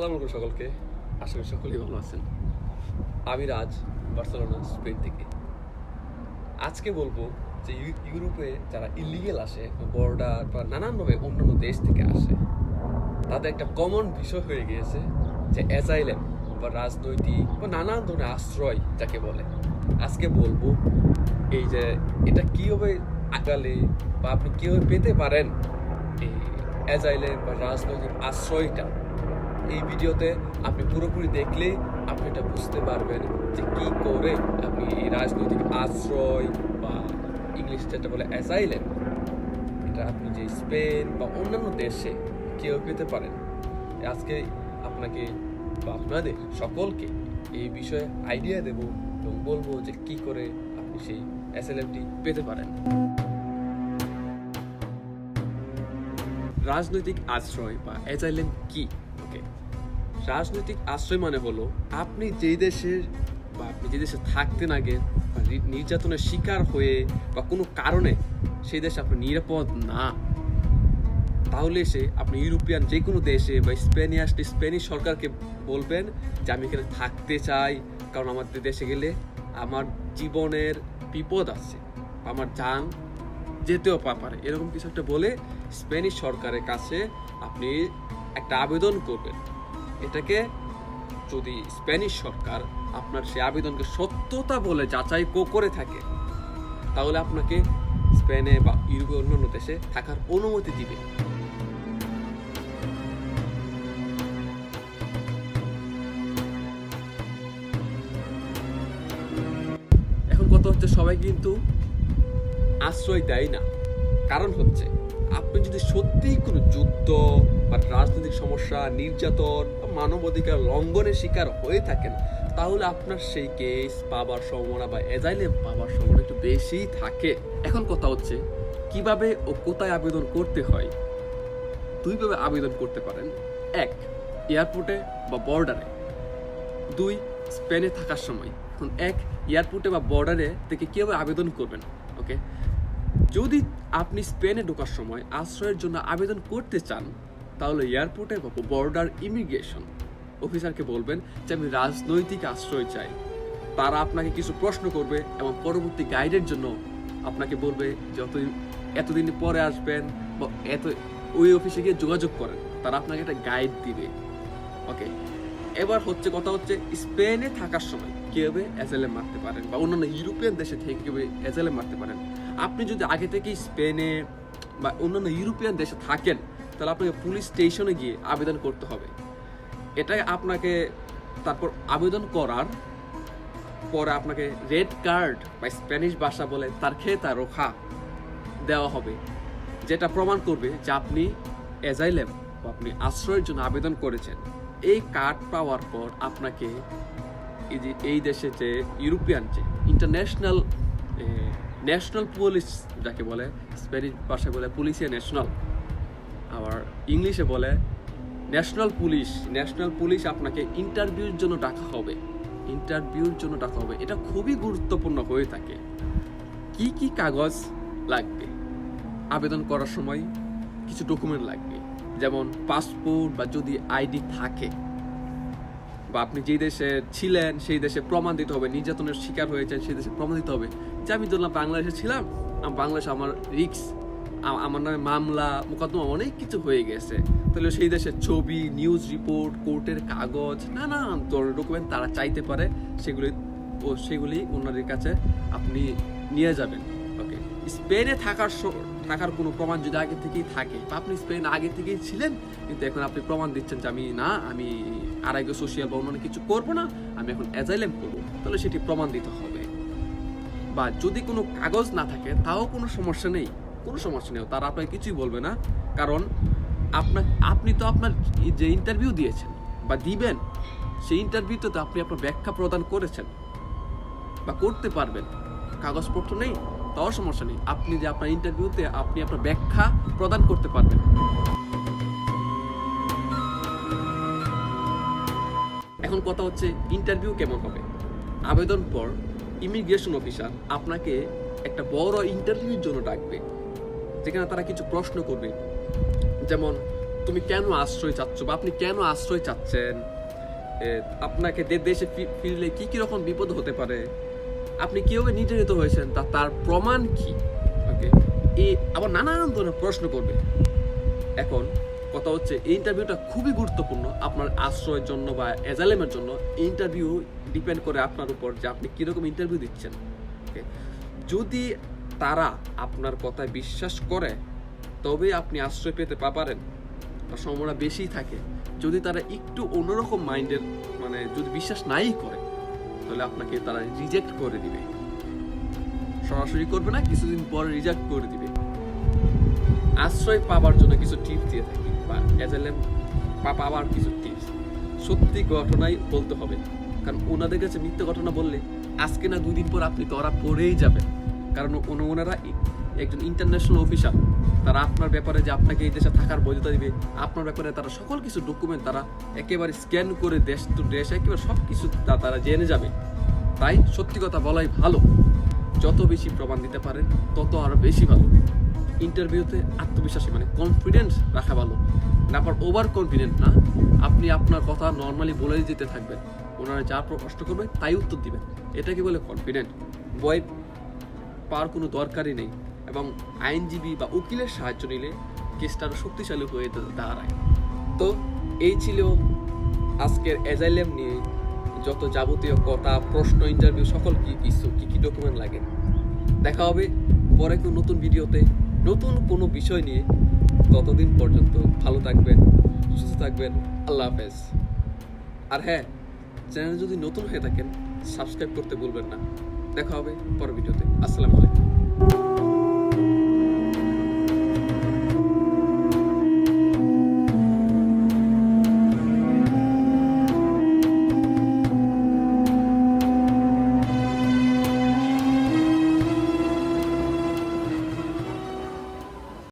আসসালামু আলাইকুম সকলকে। করি সকলেই ভালো আছেন। আমি রাজ, বার্সেলোনা, স্পেন থেকে। আজকে বলব যে ইউরোপে যারা ইলিগেল আসে, বর্ডার বা নানানভাবে অন্যান্য দেশ থেকে আসে, তাদের একটা কমন বিষয় হয়ে গিয়েছে যে অ্যাজাইলেম বা রাজনৈতিক বা নানান ধরনের আশ্রয় যাকে বলে। আজকে বলব এই যে এটা কীভাবে আগালে বা আপনি কীভাবে পেতে পারেন এই অ্যাজাইলেম বা রাজনৈতিক আশ্রয়টা এই ভিডিওতে আপনি পুরোপুরি দেখলেই আপনি এটা বুঝতে পারবেন যে কি করে আপনি এই রাজনৈতিক আশ্রয় বা ইংলিশ যেটা বলে অ্যাসাইলেম এটা আপনি যে স্পেন বা অন্যান্য দেশে কেউ পেতে পারেন। আজকে আপনাকে বা আপনাদের সকলকে এই বিষয়ে আইডিয়া দেব এবং বলব যে কি করে আপনি সেই অ্যাসাইলেমটি পেতে পারেন। রাজনৈতিক আশ্রয় বা অ্যাজাইলেম কি? ওকে রাজনৈতিক আশ্রয় মানে হলো আপনি যেই দেশের বা আপনি যে দেশে থাকতেন আগে বা নির্যাতনের শিকার হয়ে বা কোনো কারণে সেই দেশে আপনি নিরাপদ না, তাহলে সে আপনি ইউরোপিয়ান যে কোনো দেশে বা স্পেনে আসলে স্পেনিশ সরকারকে বলবেন যে আমি এখানে থাকতে চাই, কারণ আমাদের দেশে গেলে আমার জীবনের বিপদ আছে, আমার যান যেতেও পারে। এরকম কিছু একটা বলে স্পেনিশ সরকারের কাছে আপনি একটা আবেদন করবেন। এটাকে যদি স্প্যানিশ সরকার আপনার সেই আবেদনকে সত্যতা বলে যাচাই কো- করে থাকে, তাহলে আপনাকে স্পেনে বা ইউরোপের অন্যান্য দেশে থাকার অনুমতি দিবে। এখন কথা হচ্ছে সবাই কিন্তু আশ্রয় দেয় না। কারণ হচ্ছে আপনি যদি সত্যিই কোনো যুদ্ধ বা রাজনৈতিক সমস্যা, নির্যাতন বা মানবাধিকার লঙ্ঘনের শিকার হয়ে থাকেন, তাহলে আপনার সেই কেস পাবার সম্ভাবনা বা এজাইলেম পাবার সম্ভাবনা একটু বেশিই থাকে। এখন কথা হচ্ছে, কীভাবে ও কোথায় আবেদন করতে হয়? দুইভাবে আবেদন করতে পারেন। এক, এয়ারপোর্টে বা বর্ডারে দুই স্পেনে থাকার সময়। এখন এক, এয়ারপোর্টে বা বর্ডারে থেকে কীভাবে আবেদন করবেন? ওকে? যদি আপনি স্পেনে ঢোকার সময় আশ্রয়ের জন্য আবেদন করতে চান, তাহলে এয়ারপোর্টে বর্ডার ইমিগ্রেশন অফিসারকে বলবেন যে, আমি রাজনৈতিক আশ্রয় চাই। তারা আপনাকে কিছু প্রশ্ন করবে এবং পরবর্তী গাইডের জন্য আপনাকে বলবে যত এতদিন পরে আসবেন বা এত, ওই অফিসে গিয়ে যোগাযোগ করেন। তারা আপনাকে একটা গাইড দিবে। ওকে? এবার হচ্ছে কথা হচ্ছে, স্পেনে থাকার সময় কীভাবে অ্যাজেলে মারতে পারেন বা অন্যান্য ইউরোপিয়ান দেশে থেকে কীভাবে অ্যাজেলে মারতে পারেন? আপনি যদি আগে থেকেই স্পেনে বা অন্যান্য ইউরোপিয়ান দেশে থাকেন, তাহলে আপনাকে পুলিশ স্টেশনে গিয়ে আবেদন করতে হবে। এটা আপনাকে তারপর আবেদন করার পরে আপনাকে রেড কার্ড বা স্প্যানিশ ভাষা বলে তার খেয়ে তার রোখা দেওয়া হবে, যেটা প্রমাণ করবে যে আপনি অ্যাজাইলেম বা আপনি আশ্রয়ের জন্য আবেদন করেছেন। এই কার্ড পাওয়ার পর আপনাকে এই যে, এই দেশে যে ইউরোপিয়ান যে ইন্টারন্যাশনাল ন্যাশনাল পুলিশ যাকে বলে স্প্যানিশ ভাষায় বলে পুলিশিয়া ন্যাশনাল আবার ইংলিশে বলে ন্যাশনাল পুলিশ ন্যাশনাল পুলিশ আপনাকে ইন্টারভিউর জন্য ডাকা হবে। ইন্টারভিউর জন্য ডাকা হবে। এটা খুবই গুরুত্বপূর্ণ হয়ে থাকে। কি কি কাগজ লাগবে? আবেদন করার সময় কিছু ডকুমেন্ট লাগবে। যেমন পাসপোর্ট বা যদি আইডি থাকে। বা আপনি যেই দেশে ছিলেন, সেই দেশে প্রমাণ দিতে হবে, নির্যাতনের শিকার হয়েছেন, সেই দেশে প্রমাণ দিতে হবে। যে আমি ধরলাম বাংলাদেশে ছিলাম, আম- বাংলাদেশে আমার রিক্স আমার নামে মামলা, মোকদ্দমা, অনেক কিছু হয়ে গেছে। তাহলে সেই দেশের ছবি নিউজ রিপোর্ট কোর্টের কাগজ ধরনের ডকুমেন্ট তারা চাইতে পারে, সেগুলি, ও সেগুলি ওনাদের কাছে আপনি নিয়ে যাবেন। ওকে স্পেনে থাকার থাকার কোনো প্রমাণ যদি আগে থেকেই থাকে, বা আপনি স্পেন আগে থেকেই ছিলেন, কিন্তু এখন আপনি প্রমাণ দিচ্ছেন যে আমি না, আমি আড়াইগো সোশিয়াল বা অন্যান্য কিছু করব না, আমি এখন অ্যাজাইলেম করব। তাহলে সেটি প্রমাণ দিতে হবে। বা যদি কোনো কাগজ না থাকে, তাও কোনো সমস্যা নেই। কোনো সমস্যা নেই, তারা আপনাকে কিছুই বলবে না। কারণ আপনার আপনি তো আপনার যে ইন্টারভিউ দিয়েছেন বা দিবেন, সেই ইন্টারভিউতে তো আপনি আপনার ব্যাখ্যা প্রদান করেছেন বা করতে পারবেন। কাগজপত্র নেই, তাও সমস্যা নেই। আপনি যে আপনার ইন্টারভিউতে আপনি আপনার ব্যাখ্যা প্রদান করতে পারবেন। এখন কথা হচ্ছে ইন্টারভিউ কেমন হবে? আবেদন পর ইমিগ্রেশন অফিসার আপনাকে একটা বড় ইন্টারভিউর জন্য ডাকবে, যেখানে তারা কিছু প্রশ্ন করবে। যেমন, তুমি কেন আশ্রয় চাচ্ছ? বা, আপনি কেন আশ্রয় চাচ্ছেন? আপনাকে দেশে ফিরলে কি কি রকম বিপদ হতে পারে? আপনি কীভাবে নির্যাতিত হয়েছেন? তা, তার প্রমাণ কি? ওকে এই আবার নানান ধরনের প্রশ্ন করবে। এখন কথা হচ্ছে এই ইন্টারভিউটা খুবই গুরুত্বপূর্ণ আপনার আশ্রয়ের জন্য বা এজালেমের জন্য। ইন্টারভিউ ডিপেন্ড করে আপনার উপর যে আপনি কীরকম ইন্টারভিউ দিচ্ছেন, Okay? যদি তারা আপনার কথায় বিশ্বাস করে, তবে আপনি আশ্রয় পেতে পারেন বা সম্ভাবনা বেশি থাকে। যদি তারা একটু অন্যরকম মাইন্ডের মানে যদি বিশ্বাস নাই করে, তাহলে আপনাকে তারা রিজেক্ট করে দিবে। সরাসরি করবে না, কিছুদিন পরে রিজেক্ট করে দিবে। আশ্রয় পাবার জন্য কিছু টিপস দিয়ে থাকি। বা এজেলেম পাওয়ার কিছু টিপস সত্যি ঘটনাই বলতে হবে। কারণ ওনাদের কাছে মিথ্যে ঘটনা বললে আজকে না দুই দিন পর আপনি ধরা পড়েই যাবেন। কারণ ওনা- ওনারা একজন ইন্টারন্যাশনাল অফিসার তারা আপনার ব্যাপারে যে আপনাকে এই দেশে থাকার বৈধতা দিবে, আপনার ব্যাপারে তারা সকল কিছু ডকুমেন্ট তারা একেবারে স্ক্যান করে দেশ টু দেশ, একেবারে সব কিছু তারা জেনে যাবে। তাই সত্যি কথা বলাই ভালো। যত বেশি প্রমাণ দিতে পারেন, তত আরও বেশি ভালো। ইন্টারভিউতে আত্মবিশ্বাসী মানে কনফিডেন্স রাখা ভালো। না আবার ওভার কনফিডেন্ট না, আপনি আপনার কথা নর্মালি বলে যেতে থাকবেন। ওনারা যা প্রশ্ন করবে তাই উত্তর দিবেন। এটাকে বলে কনফিডেন্ট বয় পাওয়ার কোনো দরকারই নেই এবং আইনজীবী বা উকিলের সাহায্য নিলে কেসটা আরও শক্তিশালী হয়ে দাঁড়ায়। তো এই ছিল আজকের এজাইলেম নিয়ে যত যাবতীয় কথা, প্রশ্ন ইন্টারভিউ সকল কি কিছু, কী কী ডকুমেন্ট লাগে। দেখা হবে পরে কোনো নতুন ভিডিওতে নতুন কোনো বিষয় নিয়ে ততদিন পর্যন্ত ভালো থাকবেন, সুস্থ থাকবেন। আল্লাহ হাফেজ। আর হ্যাঁ চ্যানেল যদি নতুন হয়ে থাকেন, সাবস্ক্রাইব করতে ভুলবেন না। দেখা হবে পরের ভিডিওতে। আসসালামু আলাইকুম।